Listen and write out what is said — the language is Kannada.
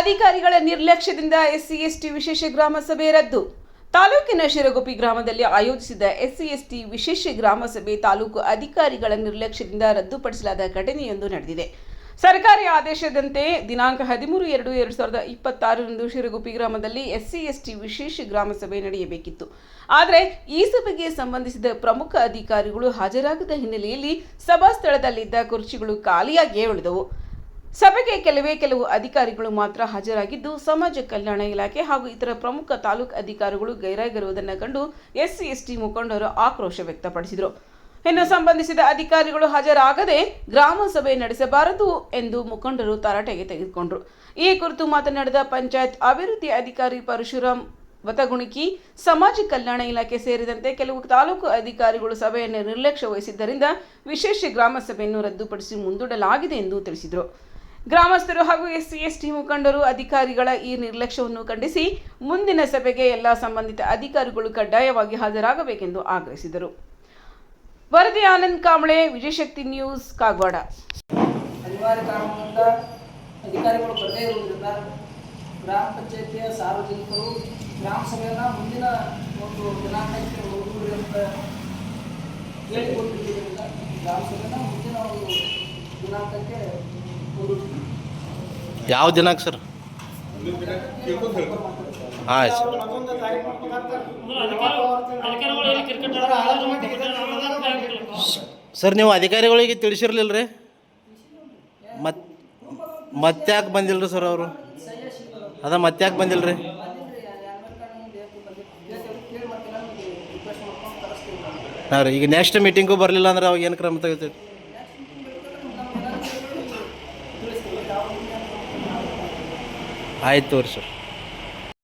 ಅಧಿಕಾರಿಗಳ ನಿರ್ಲಕ್ಷ್ಯದಿಂದ ಎಸ್ಸಿ ಎಸ್ಟಿ ವಿಶೇಷ ಗ್ರಾಮ ಸಭೆ ರದ್ದು. ತಾಲೂಕಿನ ಶಿರಗುಪ್ಪಿ ಗ್ರಾಮದಲ್ಲಿ ಆಯೋಜಿಸಿದ ಎಸ್ಸಿ ಎಸ್ಟಿ ವಿಶೇಷ ಗ್ರಾಮ ಸಭೆ ತಾಲೂಕು ಅಧಿಕಾರಿಗಳ ನಿರ್ಲಕ್ಷ್ಯದಿಂದ ರದ್ದುಪಡಿಸಲಾದ ಘಟನೆಯೊಂದು ನಡೆದಿದೆ. ಸರ್ಕಾರಿ ಆದೇಶದಂತೆ ದಿನಾಂಕ ಹದಿಮೂರು ಎರಡು ಎರಡು ಸಾವಿರದ ಇಪ್ಪತ್ತಾರರಂದು ಶಿರಗುಪ್ಪಿ ಗ್ರಾಮದಲ್ಲಿ ಎಸ್ಸಿ ಎಸ್ಟಿ ವಿಶೇಷ ಗ್ರಾಮ ಸಭೆ ನಡೆಯಬೇಕಿತ್ತು. ಆದರೆ ಈ ಸಭೆಗೆ ಸಂಬಂಧಿಸಿದ ಪ್ರಮುಖ ಅಧಿಕಾರಿಗಳು ಹಾಜರಾಗದ ಹಿನ್ನೆಲೆಯಲ್ಲಿ ಸಭಾ ಸ್ಥಳದಲ್ಲಿದ್ದ ಕುರ್ಚಿಗಳು ಖಾಲಿಯಾಗಿಯೇ ಉಳಿದವು. ಸಭೆಗೆ ಕೆಲವೇ ಕೆಲವು ಅಧಿಕಾರಿಗಳು ಮಾತ್ರ ಹಾಜರಾಗಿದ್ದು, ಸಮಾಜ ಕಲ್ಯಾಣ ಇಲಾಖೆ ಹಾಗೂ ಇತರ ಪ್ರಮುಖ ತಾಲೂಕು ಅಧಿಕಾರಿಗಳು ಗೈರಾಗಿರುವುದನ್ನು ಕಂಡು ಎಸ್ಸಿ, ಎಸ್ಟಿ ಮುಖಂಡರು ಆಕ್ರೋಶ ವ್ಯಕ್ತಪಡಿಸಿದರು. ಇನ್ನು ಸಂಬಂಧಿಸಿದ ಅಧಿಕಾರಿಗಳು ಹಾಜರಾಗದೆ ಗ್ರಾಮ ಸಭೆ ನಡೆಸಬಾರದು ಎಂದು ಮುಖಂಡರು ತರಾಟೆಗೆ ತೆಗೆದುಕೊಂಡರು. ಈ ಕುರಿತು ಮಾತನಾಡಿದ ಪಂಚಾಯತ್ ಅಭಿವೃದ್ಧಿ ಅಧಿಕಾರಿ ಪರಶುರಾಮ್ ವತಗುಣಿಕಿ, ಸಮಾಜ ಕಲ್ಯಾಣ ಇಲಾಖೆ ಸೇರಿದಂತೆ ಕೆಲವು ತಾಲೂಕು ಅಧಿಕಾರಿಗಳು ಸಭೆಯನ್ನು ನಿರ್ಲಕ್ಷ್ಯ ವಹಿಸಿದ್ದರಿಂದ ವಿಶೇಷ ಗ್ರಾಮ ಸಭೆಯನ್ನು ರದ್ದುಪಡಿಸಿ ಮುಂದೂಡಲಾಗಿದೆ ಎಂದು ತಿಳಿಸಿದರು. ಗ್ರಾಮಸ್ಥರು ಹಾಗೂ ಎಸ್ಸಿ ಎಸ್ಟಿ ಮುಖಂಡರು ಅಧಿಕಾರಿಗಳ ಈ ನಿರ್ಲಕ್ಷ್ಯವನ್ನು ಖಂಡಿಸಿ ಮುಂದಿನ ಸಭೆಗೆ ಎಲ್ಲ ಸಂಬಂಧಿತ ಅಧಿಕಾರಿಗಳು ಕಡ್ಡಾಯವಾಗಿ ಹಾಜರಾಗಬೇಕೆಂದು ಆಗ್ರಹಿಸಿದರು. ವರದಿ ಆನಂದ್ ಕಾಂಬಳೆ ವಿಜಯಶಕ್ತಿ ನ್ಯೂಸ್, ಕಾಗವಾಡ. ಅನಿವಾರ್ಯ ಕಾರಣದಿಂದ ಅಧಿಕಾರಿಗಳು ಬರದೇ ಇರುವುದರಿಂದ ಗ್ರಾಮ ಪಂಚಾಯತಿಯ ಸಾರ್ವಜನಿಕರು ಗ್ರಾಮ ಸಭೆಯನ್ನು ಮುಂದಿನ ಒಂದು ದಿನಾಂಕಕ್ಕೆ ಮುಂದೂಡಿ ಅಂತ ಹೇಳಿಕೊಟ್ಟಿದ್ದರಿಂದ ಗ್ರಾಮ ಸಭೆಯನ್ನು ಮುಂದಿನ ಒಂದು ದಿನಾಂಕಕ್ಕೆ ಮುಂದೂಡ್ತೀವಿ ಯಾವ ದಿನಾಂಕ ಸರ್? ಆಯ್ತು ಸರ್. ಸರ್, ನೀವು ಅಧಿಕಾರಿಗಳಿಗೆ ತಿಳಿಸಿರ್ಲಿಲ್ಲ ರೀ ಮತ್ ಮತ್ತ್ಯಾಕೆ ಬಂದಿಲ್ಲ ರೀ ಸರ್ ಅವರು? ಅದ ಮತ್ತ್ಯಾಕೆ ಬಂದಿಲ್ಲ ರೀ ಹಾಂ ರೀ, ಈಗ ನೆಕ್ಸ್ಟ್ ಮೀಟಿಂಗು ಬರಲಿಲ್ಲ ಅಂದ್ರೆ ಅವಾಗ ಏನು ಕ್ರಮ ತೆಗಿತೀವಿ ಆಯ್ತು ತೋರಿ ಸರ್